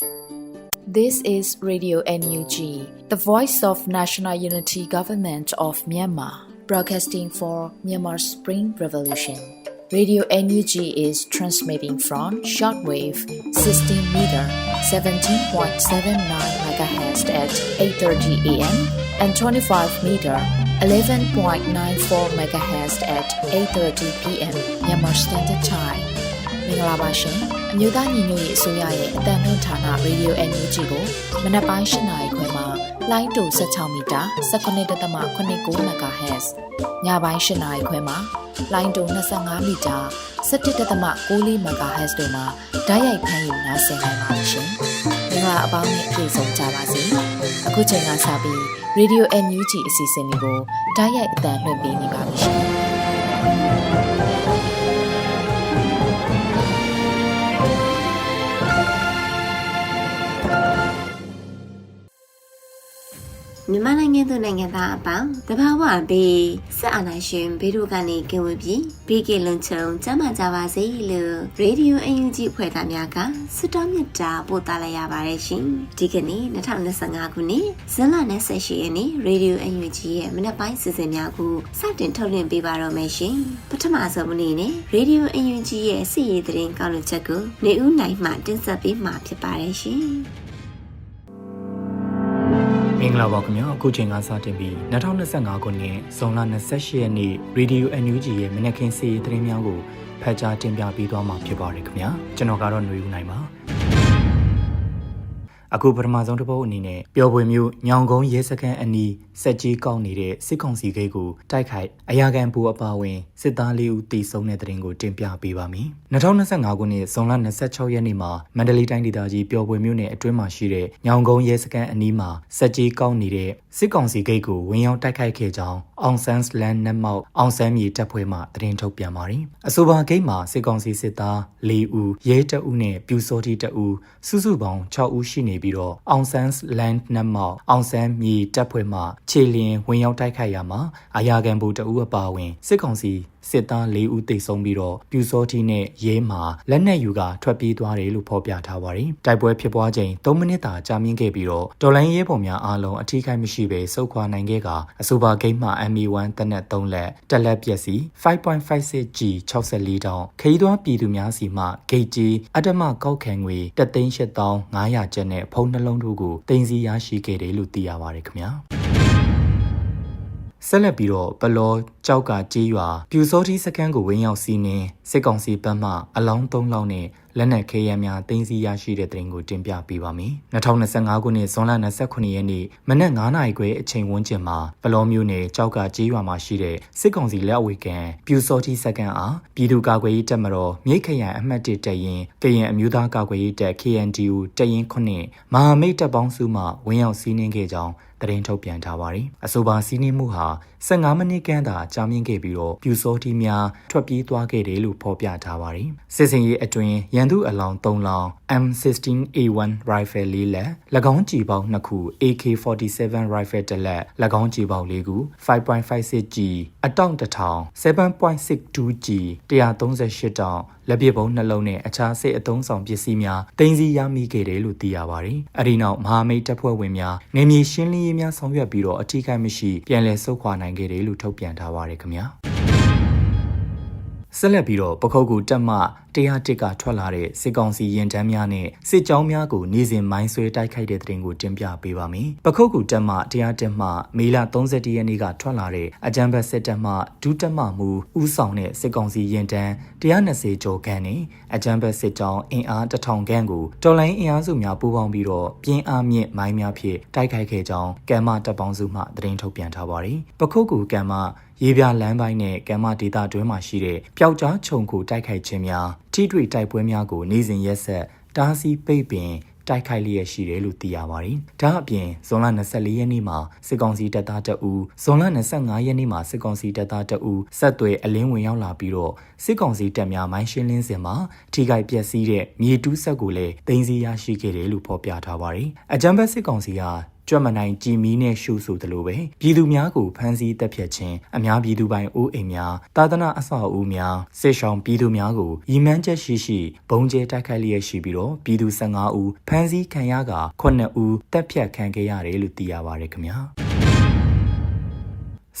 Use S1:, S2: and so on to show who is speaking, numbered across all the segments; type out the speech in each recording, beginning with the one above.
S1: This is Radio NUG, the voice of National Unity Government of Myanmar, broadcasting for Myanmar Spring Revolution. Radio NUG is transmitting from shortwave 16 meter 17.79 MHz at 8:30 a.m. and 25 meter 11.94 MHz at 8:30 p.m. Myanmar Standard Time. မင်္ဂလာပါရှင်အ မျိုးသားညီညွတ်ရေးအစိုးရရဲ့အတန်လွှင့်ဌာန Radio NUG ကိုမနက်ပိုင်း၈နာရီခွဲမှာလိုင်းတူ16မီတာ19.89 MHz ညပိုင်း၈နာရီခွဲမှာလိုင်းတူ25မီတာ17.6 MHz တို့မှာဓာတ်ရိုက်ဖမ်းယူနားဆင်နိုင်ပါတယ်ရှင်မင်္ဂလာအပေါင်းနဲ့ပြည့်စုံကြပါစေအခုချိန်ကစပြီး Radio NUG အစီအစဉ်လေးကိုဓာတ်ရိုက်အတန်လွှင့်ပေးနေပါပြီရှင်
S2: မြန်မာနိုင်ငံသူနိုင်ငံသားအပေါင်းတဘာဝဘေးဆက်အာနာရှင်ဘေးတို့ကနေကင်းဝေးပြီးဘေးကင်းလုံခြုံကျန်းမာကြပါစေလို့ရေဒီယိုအယူဂျီဖွဲ့သားများကဆုတောင်းမေတ္တာပို့သလိုက်ရပါတယ်ရှင်ဒီကနေ့2025ခုနှစ်ဇွန်လ28ရက်နေ့ရေဒီယိုအယူဂျီရဲ့မနက်ပိုင်းစီစဉ်များကိုစတင်ထုတ်လွှင့်ပေးပါတော့မယ်ရှင်ပထမဆုံးအနေနဲ့ရေဒီယိုအယူဂျီရဲ့အစီအရေးသတင်းကောက်လွှင့်ချက်ကိုနေဦးနိုင်မှတင်ဆက်ပေးမှာဖြစ်ပါတယ်ရှင်
S3: မ င်္ဂလာပါခင်ဗျာအခုချိန်ကစတင်ပြီး2025ခုနှစ်ဇွန်လ28ရက်နေ့ Radio NUG ရဲ့မနက်ခင်းစီးရီးသတင်းများကိုဖတ်ကြားတင်ပြပေးသွားမှာဖြစ်ပါတယ်ခင်ဗျာကျွန်တော်ကတော့ຫນွေဦးနိုင်ပါ အခုပထမဆုံးတစ်ပုတ်အနေနဲ့ပျော်ပွေမျိုးညောင်ကုန်းရဲစခန်းအနီးစက်ကြီးကောက်နေတဲ့စစ်ကောင်စီဂိတ်ကိုတိုက်ခိုက်အရာခံပူအပါဝင်စစ်သားလေးဦးတေဆုံးတဲ့တဲ့ရင်ကိုတင်ပြပေးပါမယ်။2025ခုနှစ်ဇွန်လ26ရက်နေ့မှာမန္တလေးတိုင်းဒေသကြီးပျော်ပွေမျိုးနယ်အတွင်းမှာရှိတဲ့ညောင်ကုန်းရဲစခန်းအနီးမှာစက်ကြီးကောက်နေတဲ့စစ်ကောင်စီဂိတ်ကိုဝင်ရောက်တိုက်ခိုက်ခဲ့ကြောင်းအောင်ဆန်းစလန်နက်မောက်အောင်ဆန်းမြေတပ်ဖွဲ့မှသတင်းထုတ်ပြန်ပါတယ်။အဆိုပါဂိတ်မှာစစ်ကောင်စီစစ်သား၄ဦးရဲတအုပ်နဲ့ပြူစောတိတအုပ်စုစုပေါင်း6ဦးရှိနေပြီးတော့အောင်ဆန်းလန်နက်မောက်အောင်ဆန်းမြေတပ်ဖွဲ့မှခြေလျင်ဝင်ရောက်တိုက်ခိုက်ရမှာအာယာကန်ဘူတအုပ်အပါဝင်စစ်ကောင်စီ စစ်သား၄ဦးတိတ်ဆုံးပြီးတော့ပြူစောတိနဲ့ရဲမှာလက်နက်ယူကထွက်ပြေးသွားတယ်လို့ဖော်ပြထားပါတယ်။တိုက်ပွဲဖြစ်ပွားချိန်3မိနစ်သာကြာမြင့်ခဲ့ပြီးတော့တော်လိုင်းရဲဘော်များအားလုံးအထီးခိုက်မရှိဘဲစုခွာနိုင်ခဲ့ကအဆိုပါဂိမ်းမှာ MA1 တနက်3လက်တက်လက်ပျက်စီ 5.56G 64တောင်ခရီးသွားပြည်သူများစီမှဂိတ်ကြီးအတ္တမကောက်ခံငွေ3,8500ကျပ်နဲ့ဖုန်းနှလုံးတို့ကိုတင်စီရရှိခဲ့တယ်လို့သိရပါတယ်ခင်ဗျာ။ ဆက်လက်ပြီးတော့ပလောကြောက်ကကြေးရွာပြူစောတိစကန်ကိုဝင်းရောက်စီးနှင်းစစ်ကောင်စီဘက်မှအလောင်း၃လောင်းနဲ့လက်နက်ခဲယမ်းများတင်စီရရှိတဲ့တဲ့ရင်ကိုတင်ပြပေးပါမယ်။2025ခုနှစ်ဇွန်လ29ရက်နေ့မနက်9:00နာရီခွဲအချိန်ဝန်းကျင်မှာပလောမျိုးနယ်ကြောက်ကကြေးရွာမှာရှိတဲ့စစ်ကောင်စီလက်ဝေကန်ပြူစောတိစကန်အားပြည်သူ့ကာကွယ်ရေးတပ်မတော်မြိတ်ခရိုင်အမှတ်1တပ်ရင်းကရင်အမျိုးသားကာကွယ်ရေးတပ် KNDU တပ်ရင်း9မဟာမိတ်တပ်ပေါင်းစုမှဝင်းရောက်စီးနှင်းခဲ့ကြောင်းသတင်းထုတ်ပြန်ထားပါတယ်။အဆိုပါစီးနှင်းမှုဟာ15မိနစ်ခန့်သာကြာမြင့်ခဲ့ပြီးတော့ပြူစောတိများထွက်ပြေးသွားခဲ့တယ်လို့ဖော်ပြထားပါတယ်။စစ်စင်ရေးအတွင်းရန်သူအလောင်း3လောင်း M16A1 rifle လေးလက်၎င်းကြည်ပေါင်း2ခု AK47 rifle တစ်လက်၎င်းကြည်ပေါင်း4ခု 5.56G အတောင့်တစ်ထောင် 7.62G 138တောင်လက်ပစ်ပုံးနှလုံးနဲ့အခြားစစ်အုံဆောင်ပစ္စည်းများတင်စီရမိခဲ့တယ်လို့သိရပါတယ်။အဲဒီနောက်မဟာမိတ်တပ်ဖွဲ့ဝင်များနေမြေရှင်းလင်းရေးများဆောင်ရွက်ပြီးတော့အထူးကိမရှိပြန်လည်ဆုတ်ခွာနိုင်ခဲ့တယ်လို့ထုတ်ပြန်ထားပါတယ်ခင်ဗျာ။ ဆက်လက်ပြီးတော့ပခုတ်ကူတက်မှတရားတစ်ကထွက်လာတဲ့စစ်ကောင်စီရင်တန်းများနဲ့စစ်ကြောင်းများကိုနေ့စဉ်မိုင်းဆွဲတိုက်ခိုက်တဲ့တဲ့တင်ကိုတင်ပြပေးပါမယ်။ပခုတ်ကူတက်မှတရားတက်မှမေလ31ရက်နေ့ကထွက်လာတဲ့အကြံဘတ်စစ်တပ်မှဒုတက်မှမူဦးဆောင်တဲ့စစ်ကောင်စီရင်တန်း120ကျော်ခန့်နဲ့အကြံဘတ်စစ်ကြောင်းအင်အား1000ခန့်ကိုတော်လိုင်းအင်အားစုများပူးပေါင်းပြီးတော့ပြင်းအားမြင့်မိုင်းများဖြင့်တိုက်ခိုက်ခဲ့ကြောင်းကမ်မတပ်ပေါင်းစုမှသတင်းထုတ်ပြန်ထားပါတယ်။ပခုတ်ကူကမ်မရေပြလမ်းပိုင်းနဲ့ကမ်မဒေတာတွင်းမှာရှိတဲ့ပျောက်ကြားခြုံကိုတိုက်ခိုက်ခြင်းများထိတွေ့တိုက်ပွဲများကိုနေ့စဉ်ရက်ဆက်တားဆီးပိတ်ပင်တိုက်ခိုက်လျက်ရှိတယ်လို့သိရပါတယ်။ဒါအပြင်ဇွန်လ24ရက်နေ့မှာစစ်ကောင်စီတပ်သားတအူဇွန်လ25ရက်နေ့မှာစစ်ကောင်စီတပ်သားတအူဆက်သွယ်အလင်းဝင်ရောက်လာပြီးတော့စစ်ကောင်စီတပ်များမိုင်းရှင်းလင်းစဉ်မှာထိခိုက်ပျက်စီးတဲ့မြေတူးဆက်ကိုလည်းတင်စီရရှိခဲ့တယ်လို့ဖော်ပြထားပါတယ်။အကြံဘက်စစ်ကောင်စီက ကြွက်မနိုင်ကြည်မီနဲ့ရှုဆိုသလိုပဲပြည်သူများကိုဖမ်းဆီးတပ်ဖြတ်ခြင်းအများပြည်သူပိုင်အိုးအိမ်များတာသနာအဆောက်အဦများစစ်ဆောင်ပြည်သူများကိုရီမန်းချက်ရှိရှိဘုံကျဲတိုက်ခိုက်လျက်ရှိပြီးတော့ပြည်သူ15ဦးဖမ်းဆီးခံရက9ဦးတပ်ဖြတ်ခံခဲ့ရတယ်လို့သိရပါတယ်ခင်ဗျာ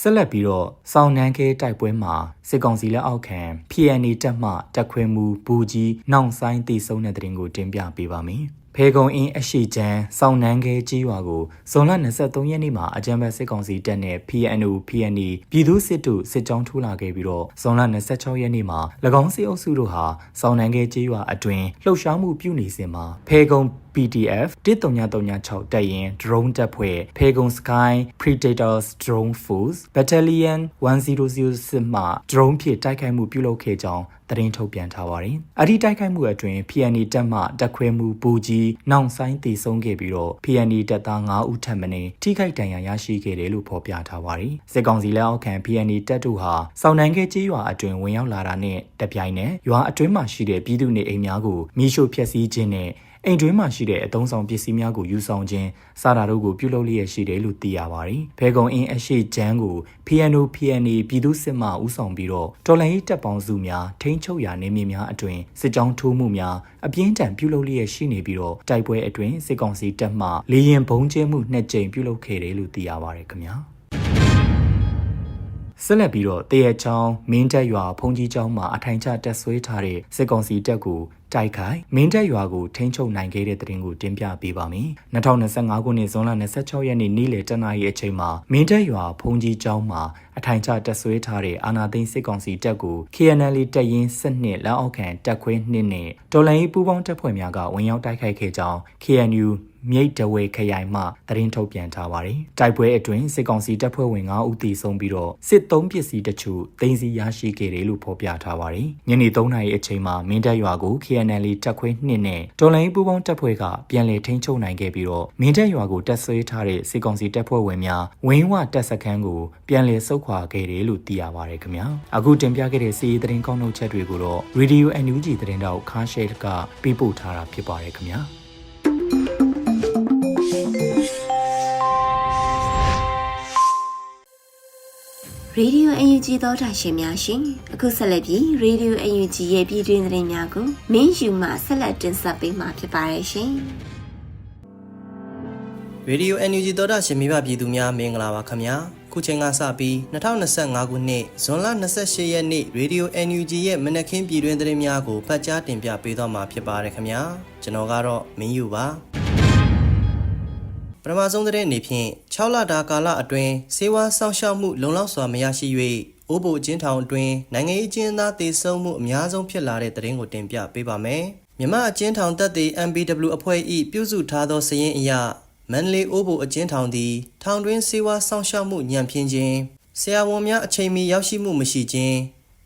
S3: ဆက်လက်ပြီးတော့စောင်းနန်းခဲတိုက်ပွဲမှာစစ်ကောင်စီလက်အောက်ခံ PNA တပ်မှတက်ခွဲမှုဘူကြီးနှောင်ဆိုင်တည်ဆုံတဲ့တဲ့ရင်ကိုတင်ပြပေးပါမယ်။ ဖေကုံအင်းအရှိချမ်းစောင်းနန်းခဲကြီးရွာကိုဇွန်လ23ရက်နေ့မှာအကြံဘက်စစ်ကောင်စီတပ်နဲ့ PNO PNE ပြည်သူစစ်တို့စစ်ကြောင်းထိုးလာခဲ့ပြီးတော့ဇွန်လ26ရက်နေ့မှာ၎င်းစစ်အုပ်စုတို့ဟာစောင်းနန်းခဲကြီးရွာအတွင်းလှုပ်ရှားမှုပြုနေစဉ်မှာဖေကုံ PDF 13936တပ်ရင် drone တပ်ဖွဲ့ Phegon Sky Predators Drone Force Battalion 1006မှ drone ဖြင့်တိုက်ခိုက်မှုပြုလုပ်ခဲ့ကြောင်းသတင်းထုတ်ပြန်ထားပါတယ်။အဒီတိုက်ခိုက်မှုအတွင်း PNA တပ်မှတပ်ခွဲမှုဘူကြီးနောင်ဆိုင်တည်ဆုံးခဲ့ပြီးတော့ PNA တပ်သား9ဦးထပ်မံထိခိုက်ဒဏ်ရာရရှိခဲ့တယ်လို့ဖော်ပြထားပါတယ်။စစ်ကောင်စီလက်အောက်ခံ PNA တပ်တို့ဟာစောင်းနိုင်ခဲ့ကြေးရွာအတွင်းဝင်ရောက်လာတာနဲ့တပြိုင်နက်ရွာအတွင်းမှာရှိတဲ့ပြည်သူနေအိမ်များကိုမိရှို့ဖျက်ဆီးခြင်းနဲ့ အိမ်တွင်းမှာရှိတဲ့အသုံးဆောင်ပစ္စည်းများကိုယူဆောင်ခြင်းစတာတို့ကိုပြုလုပ်လျက်ရှိတယ်လို့သိရပါတယ်။ဖေကုံအင်းအရှိချမ်းကို PNO PNA ပြည်သူစစ်မှဦးဆောင်ပြီးတော့တော်လှန်ရေးတပ်ပေါင်းစုများထိန်းချုပ်ရာနေမြေများအတွင်စစ်ကြောင်းထိုးမှုများအပြင်းထန်ပြုလုပ်လျက်ရှိနေပြီးတော့တိုက်ပွဲအတွင်စစ်ကောင်စီတပ်မှလေရင်ဘုံကျဲမှုနှစ်ကြိမ်ပြုလုပ်ခဲ့တယ်လို့သိရပါတယ်ခင်ဗျာ။ ဆက်လက်ပြီးတော့တရချောင်းမင်းတက်ရွာဖုန်ကြီးကျောင်းမှာအထိုင်ချတက်ဆွဲထားတဲ့စစ်ကောင်စီတပ်ကိုတိုက်ခိုက်မင်းတပ်ရွာကိုထိန်းချုပ်နိုင်ခဲ့တဲ့တဲ့ရင်ကိုတင်ပြပေးပါမယ်။2025ခုနှစ်ဇွန်လ26ရက်နေ့နေ့လယ်တနာရီအချိန်မှာမင်းတပ်ရွာဖုန်ကြီးကျောင်းမှာအထိုင်ချတက်ဆွဲထားတဲ့အာနာသိန်းစစ်ကောင်စီတပ်ကို KNL တပ်ရင်းစစ်နှစ်လက်အောက်ခံတပ်ခွဲနှစ်နဲ့တော်လိုင်းပူးပေါင်းတပ်ဖွဲ့များကဝင်ရောက်တိုက်ခိုက်ခဲ့ကြောင်း KNU မြိတ်တဝဲခရိုင်မှသတင်းထုတ်ပြန်ထားပါတယ်။တိုက်ပွဲအတွင်းစစ်ကောင်စီတပ်ဖွဲ့ဝင်9ဦးသေဆုံးပြီးတော့စစ်သုံးပစ္စည်းတချို့တင်စီရရှိခဲ့တယ်လို့ဖော်ပြထားပါတယ်။ညနေ3နာရီအချိန်မှာမင်းတပ်ရွာကို KNL တပ်ခွဲ2နဲ့တော်လိုင်းပူးပေါင်းတပ်ဖွဲ့ကပြန်လည်ထိန်းချုပ်နိုင်ခဲ့ပြီးတော့မင်းတပ်ရွာကိုတပ်ဆွဲထားတဲ့စစ်ကောင်စီတပ်ဖွဲ့ဝင်များဝင်းဝတပ်စခန်းကိုပြန်လည်ဆုတ်ခွာခဲ့တယ်လို့သိရပါတယ်ခင်ဗျာ။အခုတင်ပြခဲ့တဲ့စီးရီးသတင်းကောက်နှုတ်ချက်တွေကိုတော့ Radio NUG သတင်းတောက်ခါရှဲကပေးပို့ထားတာဖြစ်ပါတယ်ခင်ဗျာ။
S2: Radio UNG သောတာရှင်များရှင်အခုဆက်လက်ပြီး Radio UNG ရဲ့ပြည်တွင်းသတင်းများကိုမင်းယူမှဆက်လက်တင်ဆက်ပေးမှာဖြစ်ပါတယ်ရှင်
S4: ရေဒီယို NUG သောတာရှင်မိဘပြည်သူများမင်္ဂလာပါခင်ဗျာခုချိန်ကစပြီး2025ခုနှစ်ဇွန်လ28ရက်နေ့ရေဒီယို NUG ရဲ့မနက်ခင်းပြည်တွင်သတင်းများကိုဖတ်ကြားတင်ပြပေးသွားမှာဖြစ်ပါတယ်ခင်ဗျာကျွန်တော်ကတော့မင်းယူပါ ပထမဆုံးသတင်းအနေဖြင့်6လတာကာလအတွင်းစေဝါစောင့်ရှောက်မှုလုံလောက်စွာမရရှိ၍အိုးဘိုကျင်းထောင်အတွင်းနိုင်ငံရေးကျင်းသားတေဆုံးမှုအများဆုံးဖြစ်လာတဲ့သတင်းကိုတင်ပြပေးပါမယ်မြမအကျဉ်းထောင်တပ်တွေ MBW အဖွဲ့၏ပြုစုထားသောစည်ရင်အရမန္တလေးအိုးဘိုအကျဉ်းထောင်သည်ထောင်တွင်းစေဝါစောင့်ရှောက်မှုညံ့ဖျင်းခြင်းဆရာဝန်များအချိန်မီရောက်ရှိမှုမရှိခြင်း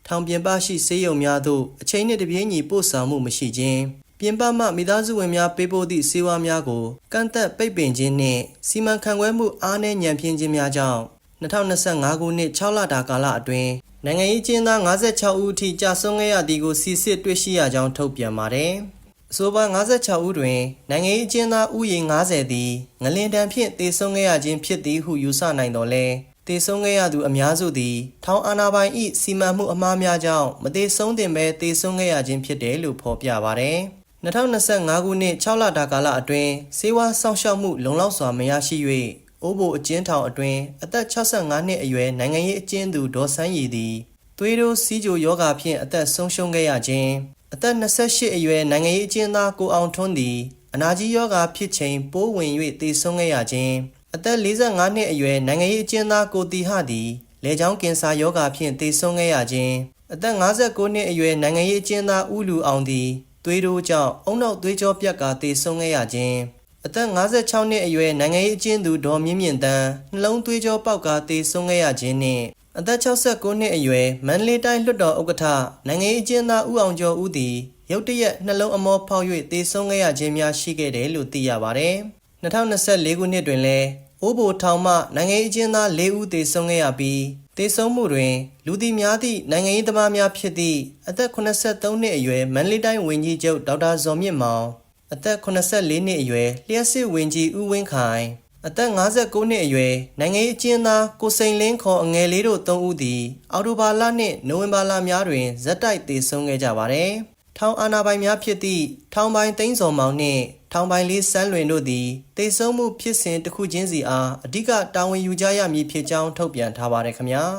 S4: ထောင်ပြင်ပရှိဆေးရုံများသို့အချိန်နှင့်တပြေးညီပို့ဆောင်မှုမရှိခြင်း ပြင်ပမှမိသားစုဝင်များပေးပို့သည့်စေဝါများကိုကန့်သက်ပိတ်ပင်ခြင်းနှင့်စီမံခန့်ခွဲမှုအားနည်းညံ့ဖျင်းခြင်းများကြောင့်2025ခုနှစ်6လတာကာလအတွင်းနိုင်ငံရေးကျင်းသား56ဦးအထိကြာဆုံးခဲ့ရသည်ကိုစီစစ်တွေ့ရှိရကြောင်းထုတ်ပြန်ပါတယ်။အဆိုပါ56ဦးတွင်နိုင်ငံရေးကျင်းသားဥယျာဉ်90သည်ငလင်တံဖြင့်တေဆုံးခဲ့ရခြင်းဖြစ်သည်ဟုယူဆနိုင်တော်လဲတေဆုံးခဲ့ရသူအများစုသည်ထောင်အာဏာပိုင်၏စီမံမှုအမှားများကြောင့်မတေဆုံးတင်ပဲတေဆုံးခဲ့ရခြင်းဖြစ်တယ်လို့ဖော်ပြပါတယ်။ 2025ခုနှစ်6လတာကာလအတွင်းစေဝါစောင့်ရှောက်မှုလုံလောက်စွာမရရှိ၍အိုးဘိုအကျဉ်းထောင်အတွင်းအသက်65နှစ်အရွယ်နိုင်ငံရေးအကျဉ်းသူဒေါ်ဆန်းရည်သည်သွေးတိုးစီးကြိုယောဂါဖြင့်အသက်ဆုံးရှုံးခဲ့ရခြင်းအသက်28အရွယ်နိုင်ငံရေးအကျဉ်းသားကိုအောင်ထွန်းသည်အနာကြီးယောဂါဖြစ်ချိန်ပိုးဝင်၍သေဆုံးခဲ့ရခြင်းအသက်45နှစ်အရွယ်နိုင်ငံရေးအကျဉ်းသားကိုတီဟသည်လေကြောင်းကင်ဆာယောဂါဖြင့်သေဆုံးခဲ့ရခြင်းအသက်59နှစ်အရွယ်နိုင်ငံရေးအကျဉ်းသားဦးလူအောင်သည် သွေးတိုးကြောင့်အုံနောက်သွေးကြောပြတ်ကာသေဆုံးခဲ့ရခြင်းအသက်56နှစ်အရွယ်နိုင်ငံရေးအကျဉ်းသူဒေါ်မြင့်မြင့်တန်းနှလုံးသွေးကြောပေါက်ကာသေဆုံးခဲ့ရခြင်းနှင့်အသက်69နှစ်အရွယ်မန္တလေးတိုင်းလွှတ်တော်ဥက္ကဋ္ဌနိုင်ငံရေးအကျဉ်းသားဦးအောင်ကျော်ဦးသည်ရုတ်တရက်နှလုံးအမောဖောက်၍သေဆုံးခဲ့ရခြင်းများရှိခဲ့တယ်လို့သိရပါဗျ။2024ခုနှစ်တွင်လည်းအိုးဘိုထောင်မှနိုင်ငံရေးအကျဉ်းသား၄ဦးသေဆုံးခဲ့ရပြီး သေဆုံးမှုတွင် လူသည်များသည့်နိုင်ငံရေးသမားများဖြစ်သည့်အသက်83နှစ်အရွယ်မန္တလေးတိုင်းဝန်ကြီးချုပ်ဒေါက်တာဇော်မြင့်မောင်အသက်84နှစ်အရွယ်လျှက်စစ်ဝန်ကြီးဦးဝင်းခိုင်အသက်59နှစ်အရွယ်နိုင်ငံရေးအကျဉ်းသားကိုစိန်လင်းခေါ်အငယ်လေးတို့၃ဦးသည်အော်တိုဘာလနှင့်နိုဝင်ဘာလများတွင်ဇက်တိုက်တည်ဆုံခဲ့ကြပါသည်။ ထောင်အာဏာပိုင်များဖြစ်သည့်ထောင်ပိုင်သိန်းစော်မောင်နှင့်ထောင်ပိုင်လေးစန်းလွင်တို့သည်တည်ဆုံမှုဖြစ်စဉ်တစ်ခုချင်းစီအားအဓိကတာဝန်ယူကြရမည်ဖြစ်ကြောင်းထုတ်ပြန်ထားပါတယ်ခင်ဗျာ။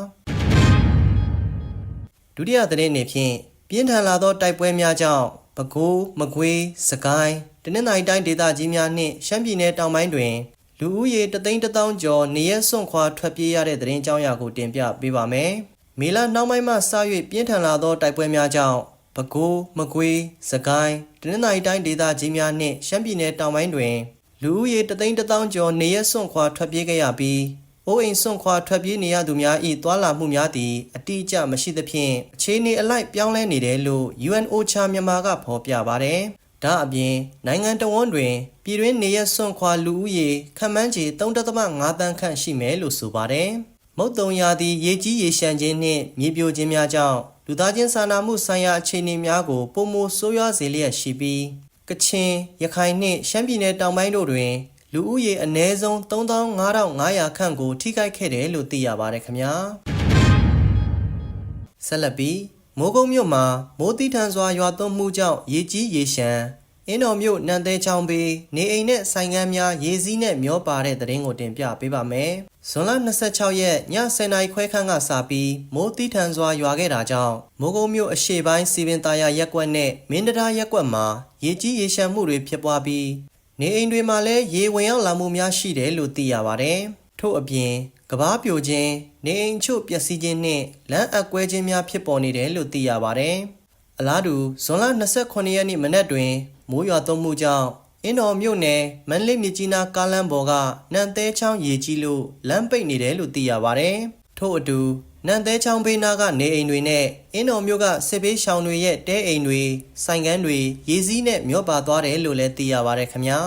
S4: ဒုတိယသတင်းအနေဖြင့်ပြင်းထန်လာသောတိုက်ပွဲများကြောင့်ပဲခူးမကွေးစကိုင်းတနင်္သာရီတိုင်းဒေသကြီးများနှင့်ရှမ်းပြည်နယ်တောင်ပိုင်းတွင်လူဦးရေတသိန်းတစ်သောင်းကျော်နေရက်စွန့်ခွာထွက်ပြေးရတဲ့သတင်းကြောင်းရာကိုတင်ပြပေးပါမယ်။မေလနောက်ပိုင်းမှစ၍ပြင်းထန်လာသောတိုက်ပွဲများကြောင့် ပဲခူးမကွေးစကိုင်းတနင်္သာရီတိုင်းဒေသကြီးများနှင့်ရှမ်းပြည်နယ်တောင်ပိုင်းတွင် လူဦးရေတသိန်းတစ်သောင်းကျော်နေရက်စွန့်ခွာထွက်ပြေးခဲ့ရပြီးအိုးအိမ်စွန့်ခွာထွက်ပြေးနေရသူများ၏သွာလာမှုများသည်အတိအကျမရှိသဖြင့်အခြေအနေအလိုက်ပြောင်းလဲနေတယ်လို့ UNOCHA မြန်မာကဖော်ပြပါတယ်။ဒါအပြင်နိုင်ငံတော်ဝန်တွင် ပြည်တွင်းနေရစွန့်ခွာလူဦးရေခန့်မှန်းခြေ3.5တန်းခန့်ရှိမယ်လို့ဆိုပါတယ်။ မုတ်တုံရာသီရေကြီးရေရှမ်းခြင်းနှင့်မြေပြိုခြင်းများကြောင့်လူသားချင်းစာနာမှုဆိုင်ရာအခြေအနေများကိုပုံမဆိုးရွားစေလျက်ရှိပြီးကချင်ရခိုင်နှင့်ရှမ်းပြည်နယ်တောင်ပိုင်းတို့တွင် လူဦးရေအနည်းဆုံး3500ခန့်ကို ထိခိုက်ခဲ့တယ်လို့သိရပါတယ်ခင်ဗျာဆက်လက်ပြီးမိုးကုတ်မြို့မှာမိုးတိထန်စွာရွာသွန်းမှုကြောင့်ရေကြီးရေရှမ်း အင်းတော်မြို့နန်သေးချောင်းဘေးနေအိမ်နဲ့ဆိုင်ကမ်းများရေစီးနဲ့မျောပါတဲ့တဲ့ရင်ကိုတင်ပြပေးပါမယ်။ဇွန်လ26ရက်ည10:00နာရီခွဲခန့်ကစပြီးမိုးတိထန်စွာရွာခဲ့တာကြောင့်မိုးကုတ်မြို့အရှေ့ပိုင်းစီပင်သားရရက်ကွက်နဲ့မင်းတရားရက်ကွက်မှာရေကြီးရေရှမ်းမှုတွေဖြစ်ပွားပြီးနေအိမ်တွေမှာလည်းရေဝင်ရောက်လာမှုများရှိတယ်လို့သိရပါတယ်။ထို့အပြင်ကဘာပြိုခြင်းနေအိမ်ချို့ပျက်စီးခြင်းနှင့်လမ်းအကွဲခြင်းများဖြစ်ပေါ်နေတယ်လို့သိရပါတယ်။အလားတူဇွန်လ29ရက်နေ့မနက်တွင် မိုးရွာသွန်းမှုကြောင့်အင်းတော်မြို့နယ်မန္တလေးမြကြီးနားကားလမ်းပေါ်ကနန်သဲချောင်းရေကြီးလို့လမ်းပိတ်နေတယ်လို့သိရပါတယ်။ထို့အတူနန်သဲချောင်းဘေးနားကနေအိမ်တွေနဲ့အင်းတော်မြို့ကစစ်ဘေးရှောင်တွေရဲ့တဲအိမ်တွေဆိုင်ကန်းတွေရေစီးနဲ့မျောပါသွားတယ်လို့လည်းသိရပါတယ်ခင်ဗျာ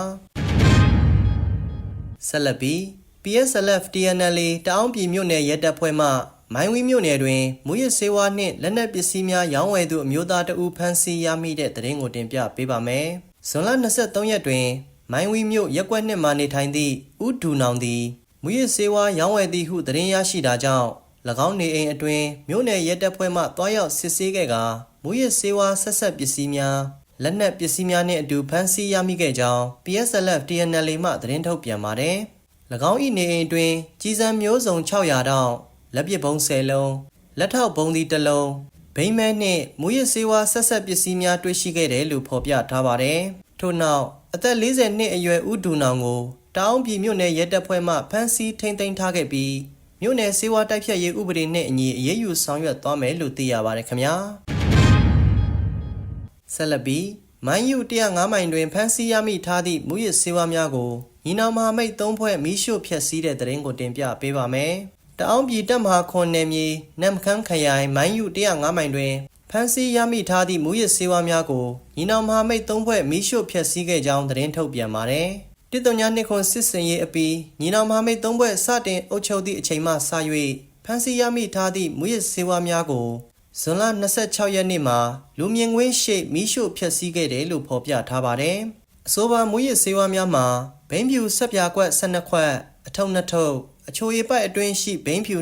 S4: ။ဆက်လက်ပြီး PSLF TNL တအောင်းပြည်မြို့နယ်ရဲတပ်ဖွဲ့မှ မိုင်းဝီမြို့နယ်တွင်မူရစ်စေဝါနှင့်လက်နက်ပစ္စည်းများရောင်းဝယ်သူအမျိုးသားတအူဖမ်းဆီးရမိတဲ့တဲ့ရင်ကိုတင်ပြပေးပါမယ်။ဇွန်လ23ရက်တွင် မိုင်းဝီမြို့ရက်ကွက်နှင့်မှနေထိုင်သည့်ဦးဒူနောင်သည်မူရစ်စေဝါရောင်းဝယ်သည်ဟုသတင်းရရှိတာကြောင့်၎င်းနေအိမ်အတွင်းမြို့နယ်ရဲတပ်ဖွဲ့မှတွားရောက်စစ်ဆေးခဲ့ကာမူရစ်စေဝါဆက်ဆက်ပစ္စည်းများလက်နက်ပစ္စည်းများနှင့်အတူဖမ်းဆီးရမိခဲ့ကြောင်း PSLF TNL မှသတင်းထုတ်ပြန်ပါတယ်။၎င်း၏နေအိမ်တွင်ကြီးစံမျိုးစုံ600တောင် လက်ပစ်ဘုံ10လုံးလက်ထောက်ဘုံဒီ1လုံးဘိမ့်မဲနှင့်မူရစ်ဆေးဝါးဆက်ဆက်ပစ္စည်းများတွေ့ရှိခဲ့တယ်လို့ဖော်ပြထားပါတယ်။ထို့နောက်အသက်40နှစ်အရွယ်ဦးဒူနောင်ကိုတောင်ပြည်မြို့နယ်ရဲတပ်ဖွဲ့မှဖမ်းဆီးထိန်းသိမ်းထားခဲ့ပြီးမြို့နယ်ဆေးဝါးတိုက်ဖြတ်ရေးဥပဒေနဲ့အညီအရေးယူဆောင်ရွက်သွားမယ်လို့သိရပါတယ်ခင်ဗျာဆက်လက်ပြီးမိုင်းယူ105မိုင်တွင်ဖမ်းဆီးရမိထားသည့်မူရစ်ဆေးဝါးများကိုညီနောင်မဟာမိတ်၃ဖွဲ့မီးရှို့ဖျက်ဆီးတဲ့တဲ့ရင်ကိုတင်ပြပေးပါမယ် တအောင်ပြည်တပ်မဟာခွန်နယ်မြေနမ်ခမ်းခရိုင်မိုင်းယူ105မိုင်တွင်ဖမ်းဆီးရမိထားသည့်မူရစ်ဆေးဝါးများကိုညီနောင်မဟာမိတ်၃ဖွဲ့မီးရှို့ဖျက်ဆီးခဲ့ကြောင်းသတင်းထုတ်ပြန်ပါတယ်။တစ်တုံညာနှစ်ခွန်စစ်စင်ရေးအပြီးညီနောင်မဟာမိတ်၃ဖွဲ့စတင်အုပ်ချုပ်သည့်အချိန်မှစ၍ဖမ်းဆီးရမိထားသည့်မူရစ်ဆေးဝါးများကိုဇွန်လ26ရက်နေ့မှာလူမြင်ကွင်းရှိမီးရှို့ဖျက်ဆီးခဲ့တယ်လို့ဖော်ပြထားပါတယ်။အဆိုပါမူရစ်ဆေးဝါးများမှာဘိန်းဖြူဆက်ပြာကွက်12ခွက်အထုံနှစ်ထုပ် အချိုရည်ပိုက်အတွင်းရှိဘိန်းဖြူ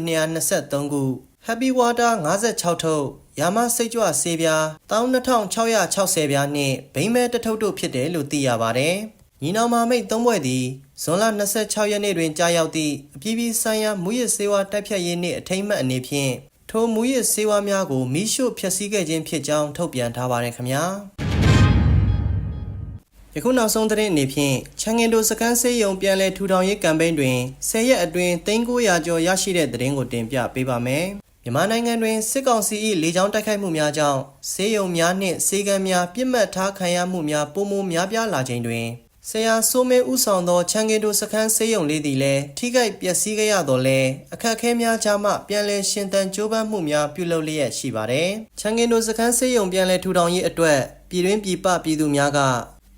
S4: 223ခု Happy Water 56ထုတ်ရာမစိတ်ကြွဆေးပြား12660ပြားနှင့်ဘိန်းမဲတထုပ်တို့ဖြစ်တယ်လို့သိရပါတယ်။ညီနောင်မာမိတ်သုံးဘွဲ့သည်ဇွန်လ26ရက်နေ့တွင်ကြာရောက်သည့်အပြည်ပြည်ဆိုင်ရာမူရစ်ဆေးဝါးတိုက်ဖြတ်ရေးနှင့်အထိမ်းအမှတ်အနေဖြင့်ထိုမူရစ်ဆေးဝါးများကိုမိရှို့ဖျက်ဆီးခဲ့ခြင်းဖြစ်ကြောင်းထုတ်ပြန်ထားပါတယ်ခင်ဗျာ ယခုနောက်ဆုံးသတင်းအနေဖြင့်ချန်ငင်တိုစကန်ဆေးရုံပြန်လည်ထူထောင်ရေးကမ်ပိန်းတွင်10ရက်အတွင်း3900ကျော်ရရှိတဲ့သတင်းကိုတင်ပြပေးပါမယ်မြန်မာနိုင်ငံတွင်စစ်ကောင်စီ၏လေကြောင်းတိုက်ခိုက်မှုများကြောင့်ဆေးရုံများနှင့်ဆေးကမ်းများပြစ်မှတ်ထားခံရမှုများပုံမများပြားလာချိန်တွင်ဆရာဆိုးမဲဥဆောင်သောချန်ကင်တိုစခန်းဆေးရုံလေးသည်လည်းထိခိုက်ပျက်စီးခဲ့ရတော့လဲအခက်အခဲများကြားမှပြန်လည်ရှင်သန်ကြိုးပမ်းမှုများပြုလုပ်လျက်ရှိပါတယ်။ချန်ကင်တိုစခန်းဆေးရုံပြန်လည်ထူထောင်ရေးအတွက်ပြည်တွင်းပြည်ပပြည်သူများက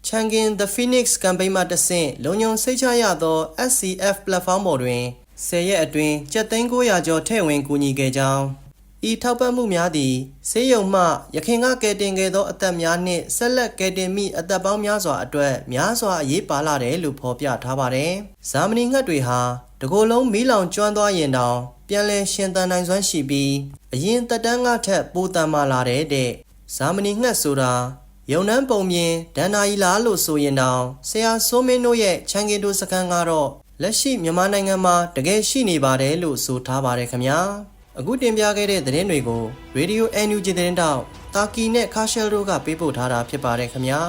S4: ချန်ကင် The Phoenix campaign မှတဆင့်လုံခြုံစိတ်ချရသော SCF platform ပေါ်တွင်10ရက်အတွင်းကျပ်သိန်း900ကျော်ထည့်ဝင်ကူညီခဲ့ကြောင်းဤထောက်ပံ့မှုများသည်ဆေးရုံမှရခင်ကကယ်တင်ခဲ့သောအသက်များနှင့်ဆက်လက်ကယ်တင်မိအသက်ပေါင်းများစွာအတွက်များစွာအရေးပါလာတယ်လို့ဖော်ပြထားပါတယ်။ဇာမနီငှက်တွေဟာတကိုယ်လုံးမီးလောင်ကျွမ်းသွားရင်တောင်ပြန်လည်ရှင်သန်နိုင်စွမ်းရှိပြီးအရင်တက်တန်းကထက်ပိုတန်မာလာတဲ့တဲ့ဇာမနီငှက်ဆိုတာ ယုံနှန်းပုံမြင်ဒန်နာယီလာလို့ဆိုရင်တောင်ဆရာစိုးမင်းတို့ရဲ့ချန်ကင်တိုစကန်ကတော့လက်ရှိမြန်မာနိုင်ငံမှာတကယ်ရှိနေပါတယ်လို့ဆိုထားပါတယ်ခင်ဗျာအခုတင်ပြခဲ့တဲ့သတင်းတွေကို Radio NUG သတင်းတောက်တာကီနဲ့ခါရှယ်တို့ကပေးပို့ထားတာဖြစ်ပါတယ်ခင်ဗျာ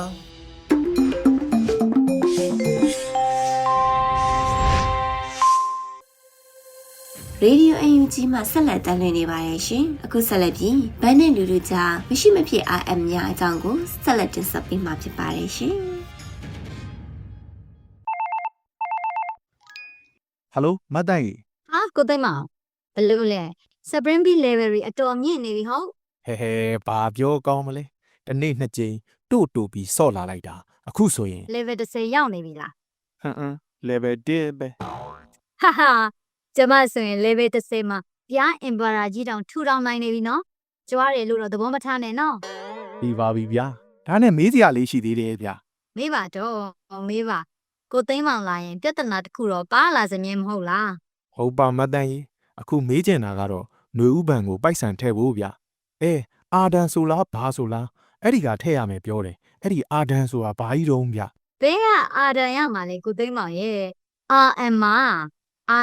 S2: ရေဒီယိုအယူကြီးမှဆက်လက်တင်နေပါရဲ့ရှင်အခုဆက်လက်ပြီးဘန်းနဲ့လူလူကြားမရှိမဖြစ် RM များအကြောင်းကိုဆက်လက်တင်ဆက်ပေးမှာဖြစ်ပါတယ်ရှင်
S5: ဟယ်လိုမတ်တိုင်ကြီး
S6: ဟာကိုသိမ့်မအောင်ဘလို့လဲ Spring Bee Level အတော်မြင့်နေပြီဟုတ်
S5: ဟဲဟဲဘာပြောကောင်းမလဲတနေ့နှစ်ကြိမ်တို့တူပြီးဆော့လာလိုက်တာအခုဆိုရင်
S6: Level 30ရောက်နေပြီလား
S5: ဟမ်ဟမ် level 1ပဲ
S6: ဟာဟာ ကျမဆိုရင် Level 30မှာပြား Emperor ကြီးတောင်ထူထောင်နိုင်နေပြီနော်ကြွားတယ်လို့တော့သဘောမထားနဲ့နော်
S5: ပြီးပါပြီဗျာဒါနဲ့မေးစရာလေးရှိသေးတယ်ဗျာ
S6: မေးပါတော့မေးပါကိုသိမ့်မောင်လာရင်ပြဿနာတစ်ခုတော့ပါလာစမြဲမဟုတ်လား
S5: ဟုတ်ပါမတ်တိုင်ကြီးအခုမေးချင်တာကတော့ຫນွေဥပံကိုပိုက်ဆံထည့်ဖို့ဗျာအဲအာဒန်ဆိုလားဘာဆိုလားအဲ့ဒီကထည့်ရမယ်ပြောတယ်အဲ့ဒီအာဒန်ဆိုတာဘာကြီးတုံးဗျာ
S6: ဘဲကအာဒန်ရမှာလေကိုသိမ့်မောင်ရဲ့ RM မှာ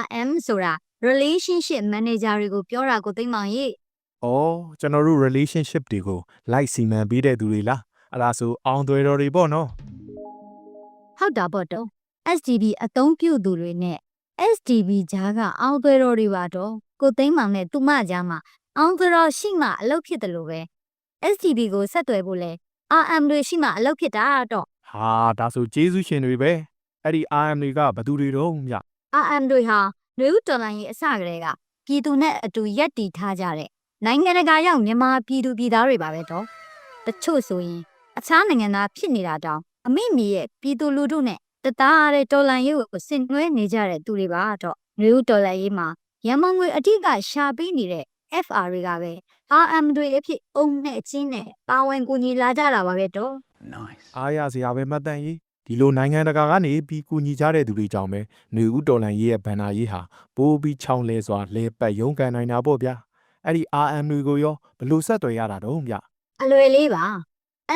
S6: RM ဆိုတာ relationship manager တွေကိုပြောတာကိုသိမ့်မောင်ရဲ့
S5: ဩကျွန်တော်တို့ relationship တွေကိုလိုက်စီမံပေးတဲ့သူတွေလားအဲ့ဒါဆိုအောင်သွေတော်တွေပေါ့နော်
S6: ဟုတ်တာပေါ့တော့ SDB အသုံးပြုသူတွေနဲ့ SDB ကြားကအောင်သွဲတော်တွေပါတော့ကိုသိန်းမောင်နဲ့သူမကြားမှာအောင်သွဲတော်ရှိမှအလုပ်ဖြစ်တယ်လို့ပဲ SDB ကိုဆက်သွယ်ဖို့လဲ RM တွေရှိမှအလုပ်ဖြစ်တာတော့
S5: ဟာဒါဆိုကျေးဇူးရှင်တွေပဲအဲ့ဒီ RM တွေကဘသူတွေတော့ဗျ
S6: RM တွေဟာနှွေဦးတော်လှန်ရေးအစကတည်းကပြည်သူနဲ့အတူရပ်တည်ထားကြတဲ့နိုင်ငံတကာရောက်မြန်မာပြည်သူပြည်သားတွေပါပဲတော့တချို့ဆိုရင်အခြားနိုင်ငံသားဖြစ်နေတာတောင်အမိမိရဲ့ပြည်သူလူထုနဲ့တသားရတဲ့တော်လှန်ရေးကိုဆင်နွှဲနေကြတဲ့သူတွေပါတော့နှွေဦးတော်လှန်ရေးမှာရမငွေအတိကရှာပေးနေတဲ့ FR တွေကပဲ RM တွေအဖြစ်အုံနဲ့အချင်းနဲ့ပါဝင်ကူညီလာကြတာပါပဲတော့ nice
S5: အားရစရာပဲမှတ်တမ်းရေး ဒီလိုနိုင်ငံတကာကနေပြီးကူညီကြတဲ့သူတွေကြောင့်ပဲຫນွေဦးတော်လန်ရေးရဲ့ဘန်နာရေးဟာပိုးပြီးချောင်းလဲစွာလဲပတ်ရုံးကန်နိုင်တာပေါ့ဗျာအဲ့ဒီ RM တွေကိုရောဘယ်လို့ဆက်သွယ်ရတာတော့ဗျ
S6: အလွယ်လေးပါ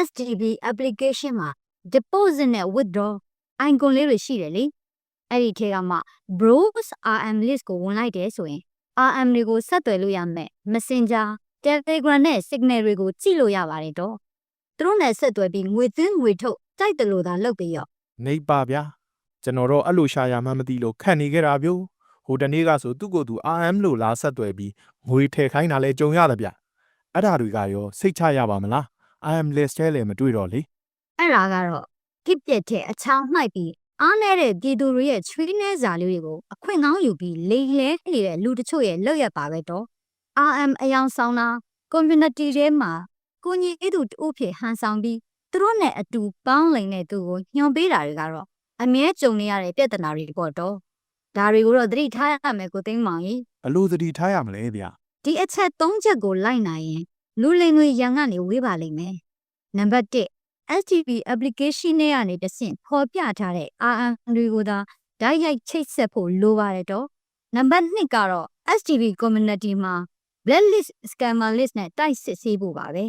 S6: SDB application မှာ deposit နဲ့ withdraw icon လေးတွေရှိတယ်လေအဲ့ဒီထဲကမှ browse RM list ကိုဝင်လိုက်တယ်ဆိုရင် RM တွေကိုဆက်သွယ်လို့ရမယ် Messenger Telegram နဲ့ Signal တွေကိုကြည့်လို့ရပါတယ်တော့သူတို့နဲ့ဆက်သွယ်ပြီးငွေသွင်းငွေထုတ် တိုက်တယ်လို့သာလုပ်ပြီးရော
S5: နေပါဗျာကျွန်တော်တော့အဲ့လိုရှာရမှမသိလို့ခန့်နေခဲ့တာဗျို့ဟိုတနေ့ကဆိုသူ့ကိုယ်သူ RM လို့လားဆက်သွယ်ပြီးငွေထည့်ခိုင်းတာလဲကြုံရတယ်ဗျအဲ့ဒါတွေကရောစိတ်ချရပါမလား RM list ထဲလည်းမတွေ့တော့လေ
S6: အဲ့ဒါကတော့ကစ်ပြက်တဲ့အချောင်းနှိုက်ပြီးအားနေတဲ့ပြည်သူတွေရဲ့ချွေးနှဲစာလေးတွေကိုအခွင့်ကောင်းယူပြီးလေလဲနေတဲ့လူတချို့ရဲ့လောက်ရပါပဲတော့ RM အယောင်ဆောင်တာ community ထဲမှာကိုကြီးအဲ့သူတူဖြစ်ဟန်ဆောင်ပြီး သူတို့နဲ့အတူပေါင်းလိန်တဲ့သူကိုညွှန်ပေးတာတွေကတော့အမြဲကြုံနေရတဲ့ပြဿနာတွေပေါ့တော့ဒါတွေကိုတော့သတိထားရမယ်ကိုသိမ်းမောင်ကြီး
S5: အလို့သတိထားရမလဲဗျ
S6: ဒီအချက်၃ချက်ကိုလိုက်နိုင်ရင်လူလိမ်တွေရန်ကနေဝေးပါလိမ့်မယ်နံပါတ်1 STP application နဲ့ကနေတဆင့်ဖော်ပြထားတဲ့ RM တွေကိုသာဓာတ်ရိုက်ချိတ်ဆက်ဖို့လိုပါတယ်တော့နံပါတ်2ကတော့ STP community မှာ blacklist scammer list နဲ့တိုက်စစ်ဆေးဖို့ပါပဲ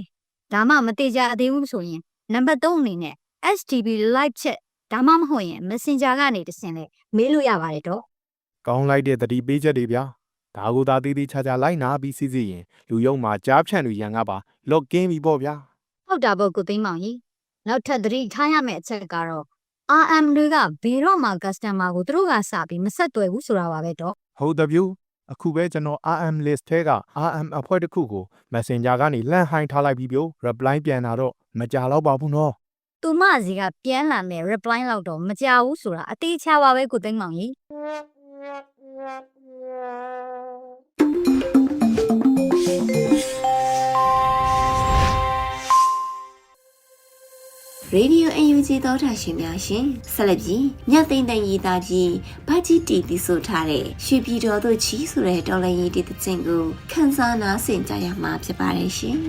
S6: ဒါမှမတိကျအသေးဘူးဆိုရင် နံပါတ်3အနေနဲ့ STP live chat ဒါမှမဟုတ်ရင် messenger ကနေတဆင့်လေမေးလို့ရပါတယ်တော့
S5: ကောင်းလိုက်တဲ့သတိပေးချက်တွေဗျာဒါကိုသာသေးသေးချာချာလိုက်နာပြီးစီစီရင်လူယုံမှာကြားဖြန့်တွေရန်ကပါ လော့ကင်းပြီပေါ့ဗျာ
S6: ဟုတ်တာပေါ့ကိုသိမ်းမောင်ကြီးနောက်ထပ်သတိထားရမယ့်အချက်ကတော့ RM တွေကဘယ်တော့မှ customer ကိုသူတို့ကစပြီးမဆက်သွယ်ဘူးဆိုတာပါပဲတော့
S5: ဟုတ်တယ်ဗျ အခုပဲကျွန်တော် RM list ထဲက RM အဖွဲ့တစ်ခုကို Messenger ကနေလှမ်းဟိုင်းထားလိုက်ပြီးပြို reply ပြန်လာတော့မကြတော့ပါဘူးနော်
S6: သူမစီကပြန်လာမယ် reply လောက်တော့မကြဘူးဆိုတာအသေးချပါပဲကိုသိမ်းမောင်ကြီး
S2: ရေဒီယို UNG သောတာရှင်များရှင်ဆက်လက်ပြီးမြတ်သိမ့်သိမ့်ရေးသားပြီးဗတ်ကြီးတီတီဆိုထားတဲ့ရွှေပြည်တော်တို့ချီဆိုတဲ့တော်လိုင်းရေးတီတဲ့ချင်းကိုခန်းစားနာဆင်ကြရမှာဖြစ်ပါတယ်ရှင်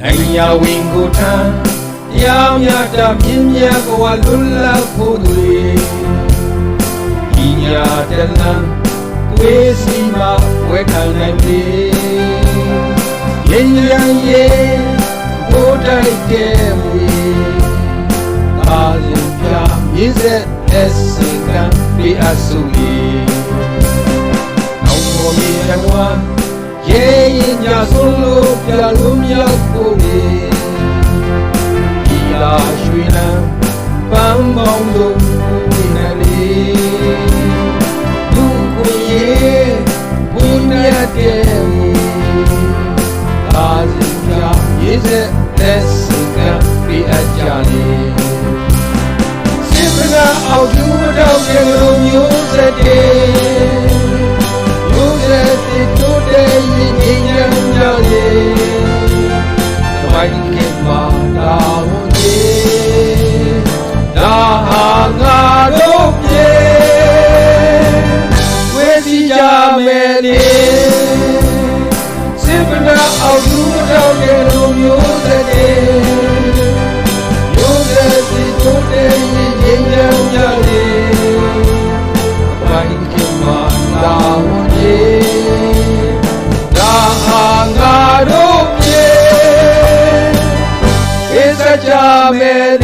S7: နိုင်ငံဝင်ကိုထမ်း တရားမြတ်တာမြင့်မြတ်ဘဝလွတ်လပ်ဖို့တွေဤညာတလန်းသွေးစီမဝဲခံနိုင်ပြီရင်ရန်ရဲ့ဘိုးတိုက်တဲ့မူသာရင်ပြမြစ်ဆက်အစင်ကံပြအဆူလီနောက်ပေါ်မြေဝါရေရင်ကြဆုံးလို့ပြလို့မြောက်ဖို့ဒီ လာရွှေလန်းပန်းပေါင်းတို့ဒီနဲ့လေလူကိုရေဘုန်းရတဲ့အာဇင်ပြရေးစက်လက်စကပြအကြလေစစ်ပနာအောက်သူတော့ပြေလို့မျိုးစတဲ့မျိုးစတဲ့တို့တဲ့ရင်ငြိမ်းချမ်းကြလေမိုင်း ငါတို့ပြေဝေစီကြမယ်လေစစ်ပနာအောက်သူတော့ပြေလို့မျိုးစတဲ့မျိုးစတဲ့တို့တဲ့ရင်ငြိမ်းချမ်းကြလေ Baik kemana ye Dah ngaruk ye Bisa jamene ။အင်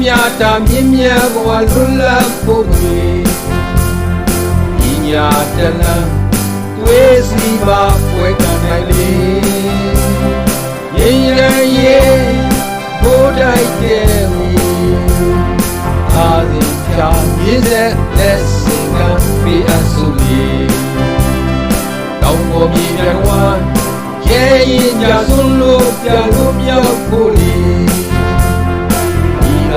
S7: မြတ်တာမြင့်မြတ်ဘဝလွတ်လပ်ဖို့တွေဤညာတလန်းသွေးစီပါပွဲကန်နိုင်လေရင်ရန်ရေဘိုးတိုက်တဲ့ဝီအာဇင်ချာမြစ်တဲ့လက်စင်ကပြအဆူလီတောင်ပေါ်မြေပြဝမ်းရဲရင်ကြဆုံးလို့ပြလို့မြောက်ဖို့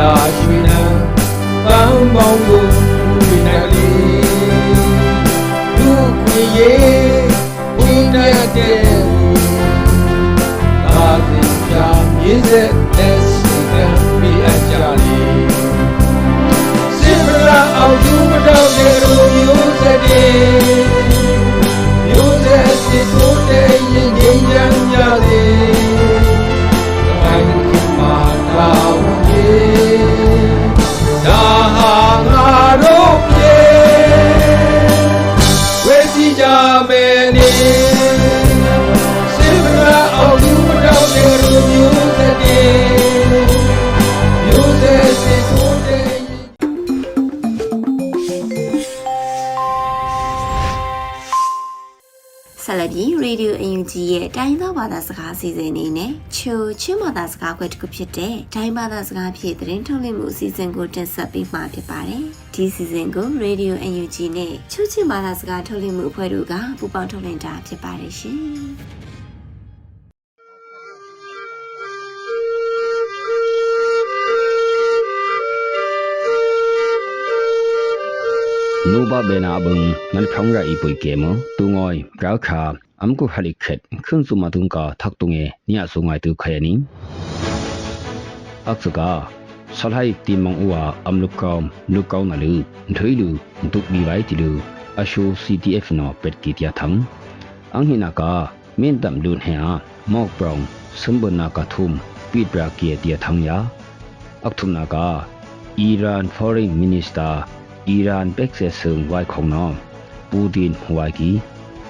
S7: လေဒီလာရွှေနာပန်းပေါင်းကိုဒီနဲ့လေလူခွေရေဘုန်းတဲ့တဲ့သာသင်ပြမြည်တဲ့လက်စီ
S2: ရဲ့တိုင်းသားဘာသာစကားအစီအစဉ်အနေနဲ့ချိုချင်းဘာသာစကားခွဲတစ်ခုဖြစ်တဲ့တိုင်းဘာသာစကားဖြည့်သတင်းထုတ်လွှင့်မှုအစီအစဉ်ကိုတင်ဆက်ပေးမှာဖြစ်ပါတယ်။ဒီအစီအစဉ်ကို Radio UNG နဲ့ချိုချင်းဘာသာစကားထုတ်လွှင့်မှုအဖွဲ့တို့ကပူးပေါင်းထုတ်လွှင့်တာဖြစ်ပါတယ်ရှင်။
S8: นูบาเบนาบึงมันพร้องไรปุยเกมตุงอยกราวขา amku hali khet khun su ma tung ka thak tung e nia su ngai tu khaya ni aksuka salhai ti mong uwa amluk kaum luk kaum na lu thui lu duk bi bai ti lu ashu ctf no pet ki tia tham ang hina ka min dam lun he a mok prong sumbana ka thum pi pra ki tia tham ya akthum na ka iran foreign minister iran pexesung wai khong no putin wai ki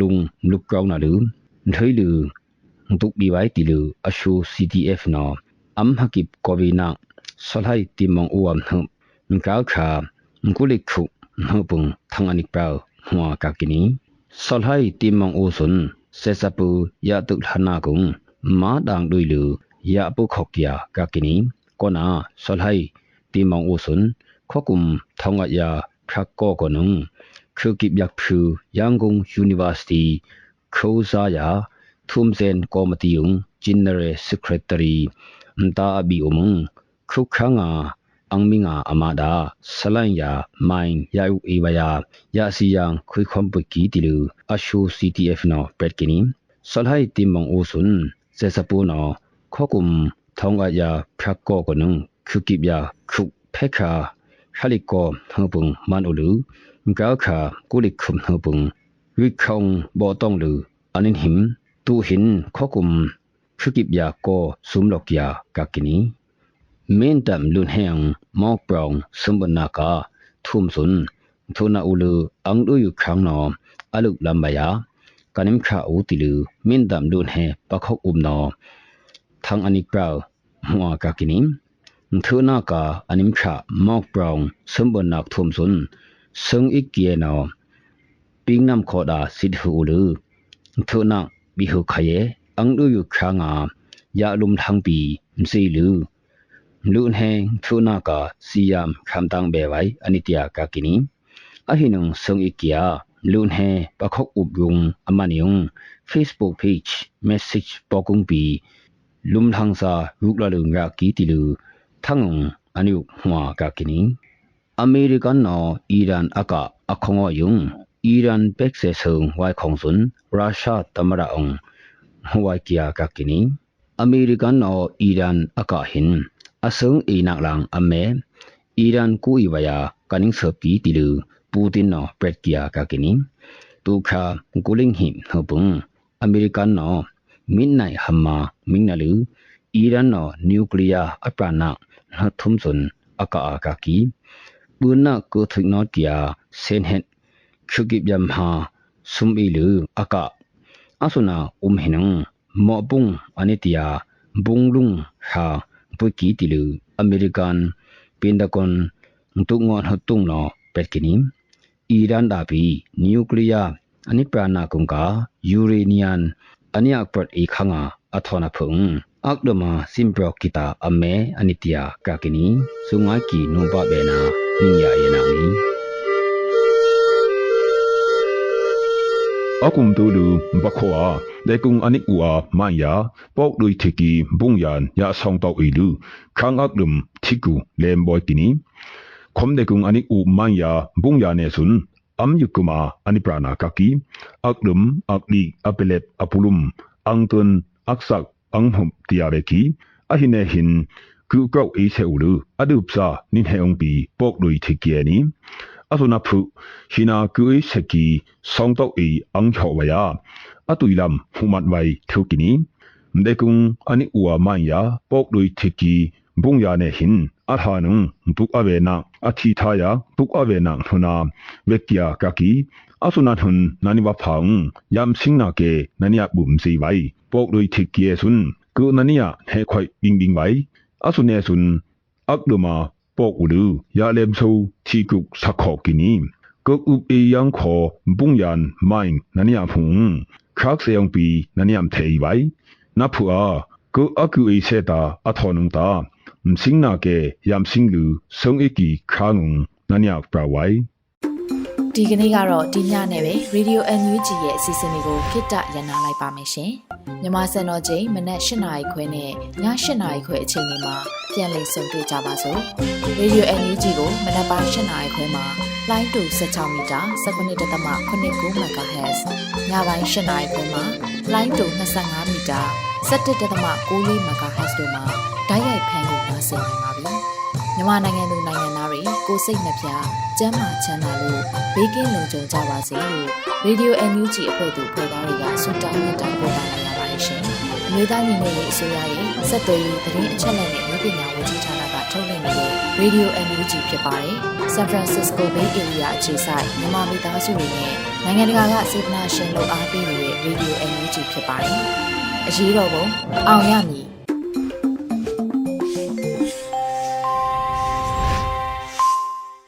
S8: ลุงลุกกราวนาลือถอยลือตุกบีไว้ติลืออชู CTF นออัมหกิบกวีนาสลายติมองอวมหึมกาวคากุลิกขุหปุงทังอนิกปราวหัวกากินีสลายติมองอสุนเซซาปูยะตุลหนากุงมาดังดุยลือยะปุขอกยากากินีก็นาสลายติมองอสุนขอกุมทองอะยาพระก็กนุง ခုကိဘျက်ဖူယန်ကုန်ယူနီဗာစီတီခိုဇာယာထုမ်ဇန်ကောမတီယုံဂျင်နရယ်စကရက်တရီအန်တာဘီအုံခုခငါအင်မင်းအမဒါဆလန်ယာမိုင်ယာယူအေဝယာယာစီယန်ခွိခွန်ပကီတီလူအရှူ CTF နော်ပက်ကင်းဆလဟိုင်တီမောင်အိုဆွန်းစေစပူနော်ခေါကုမ်ထောင်းကယာဖျက်ကောကနုခုကိဗျာခုဖက်ခါဟလီကောဟပုန်မန်အိုလူ หินข้อกุมคือกิบยาโกสุมลอกยากากินีเมนดำลุนแหงมอกปรองสมบนากาทุ่มสุนทุนาอุลืออังดูอยู่ครั้งนออลุกลำบายากันิมขาอูติลือเมนดำลุนแหปะคกอุมนอทางอันนี้เปล่าหัวกากินีทุนากาอันนิมขามอกปรองสมบนนักทุ่มสุน sung ikie no pingnam khoda sidhu lu thuna bihu khaye angdu yu khanga ya lum thang pi msi lu lu he thuna ka siam khamtang be bai anitya ka kini ahinung sung ikia lu he pakhok up yung amaniung facebook page message pokung pi lum thang sa rukla lu nga ki ti lu thangong anu hwa ka kini အမေရိကန်နော်အီရန်အကအခေါငောယုံအီရန်ပက်ဆေဆုံဝိုင်ခေါင်စွန်ရုရှားတမရာအောင်ဟဝိုင်ကီယာကကီနီအမေရိကန်နော်အီရန်အကဟင်အဆုံအီနက်လန်အမေအီရန်ကူအီဝယာကနင်းဆပီတီလူပူတင်နော်ပရက်ကီယာကကီနီတူခါကူလင်းဟင်ဟပုန်အမေရိကန်နော်မင်းနိုင်ဟမာမင်းနလူအီရန်နော်နျူကလ িয়ার အပရနာဟထုံစွန်အကအာကကီ buna ko thiknot kia sen het khugip yam ha sum ilu aka asuna um hinang mo bung anitia bunglung ha puki tilu american pindakon ntungon hatung no petkini iran da bi nuclear ani prana kungka uranium ania prat e khanga athona phung akdama simpro kita ame anitia kakini sungai ki nuba bena နိယာယနာနီ
S9: akum tu lu bakhoa de kung anik wa maya pok lui thiki bungyan ya song tau ilu khang ak lum thiku lem boy kini khom de kung anik u maya bungya ne sun am yukuma ani prana kaki aklum akli apelep apulum angtun aksak anghum tiareki ahine hin ကူကောက်အေး ချက်ဦးလူအဒုပစာနိဟေအောင်ပီပေါကလူထိကီနီအဆုနာဖုဟိနာကူအေးချက်ကီဆောင်းတော့အေးအန်ချောဝယာအတူလမ်ဖူမတ်ဝိုင်ထုကီနီမဒေကုံအနိဦးအမန်ယာပေါကလူထိကီဘုံယာနေဟင်အထာနုံပုအဝေနာအထီထာယာပုအဝေနာထုနာဝက်ကီယာကကီအဆုနာထွန်နာနိဝဖောင်ယမ်စင်းနာကေနနိယဘုံစီဝိုင်ပေါကလူထိကီဆွန်းကူနနိယဟေခွိုင်ဘင်းဘင်းဝိုင်အဆုနေဆွန်อักดมาปอกอุลูยาเลมโซ အဆုနေဆုန်အကဒမာပေါကူလူယာလမ်ဆူတီကုတ်စခောကိနီကုတ်ဥပီယန်ခောပုန်ယန်မိုင်းနနီယဖုန်ခရက်ဆေယံပီနနီယမ်သေးဘိုင်နဖူအာကုတ်အကူအေဆေတာအထောနုံတာမစင်းနာကေယမ်စင်းလူဆုံအကီခါငုံနနီယပရဝိုင်
S1: ဒီကနေ့ကတော့ဒီညနဲ့ပဲ Radio NUG ရဲ့အစီအစဉ်လေးကိုခਿੱတရနာလိုက်ပါမယ်ရှင်။မြမစံတော်ချိန်မနက်၈နာရီခွဲနဲ့ည၈နာရီခွဲအချိန်တွေမှာပြန်လည်ဆုံတွေ့ကြပါစို့။ Radio NUG ကိုမနက်ပိုင်း၈နာရီခွဲမှာလိုင်းတူ16မီတာ19.8 MHz ညပိုင်း၈နာရီခွဲမှာလိုင်းတူ25မီတာ17.6 MHz တို့မှာဓာတ်ရိုက်ဖမ်းလို့နိုင်စေနိုင်ပါပြီ။မြန်မာနိုင်ငံသူနိုင်ငံသားတွေတွေ ကိုယ်စိတ်နှပြကျန်းမာချမ်းသာလို့ဘေးကင်းလုံခြုံကြပါစေလို့ Radio NUG အဖွဲ့သူဖွဲ့သားတွေကဆုတောင်းမြတ်တာပို့တာလာရပါတယ်ရှင်။မြေသားညီမတွေအစိုးရရဲ့စက်သွေးရေးသတင်းအချက်အလက်တွေမျိုးပညာဝန်ကြီးဌာနကထုတ်လွှင့်နေတဲ့ Radio NUG ဖြစ်ပါတယ်။ San Francisco Bay Area အခြေစိုက်မြန်မာမိသားစုတွေနဲ့နိုင်ငံတကာကစေတနာရှင်လို့အားပေးနေတဲ့ Radio NUG ဖြစ်ပါတယ်။အရေးတော်ပုံအောင်ရမည်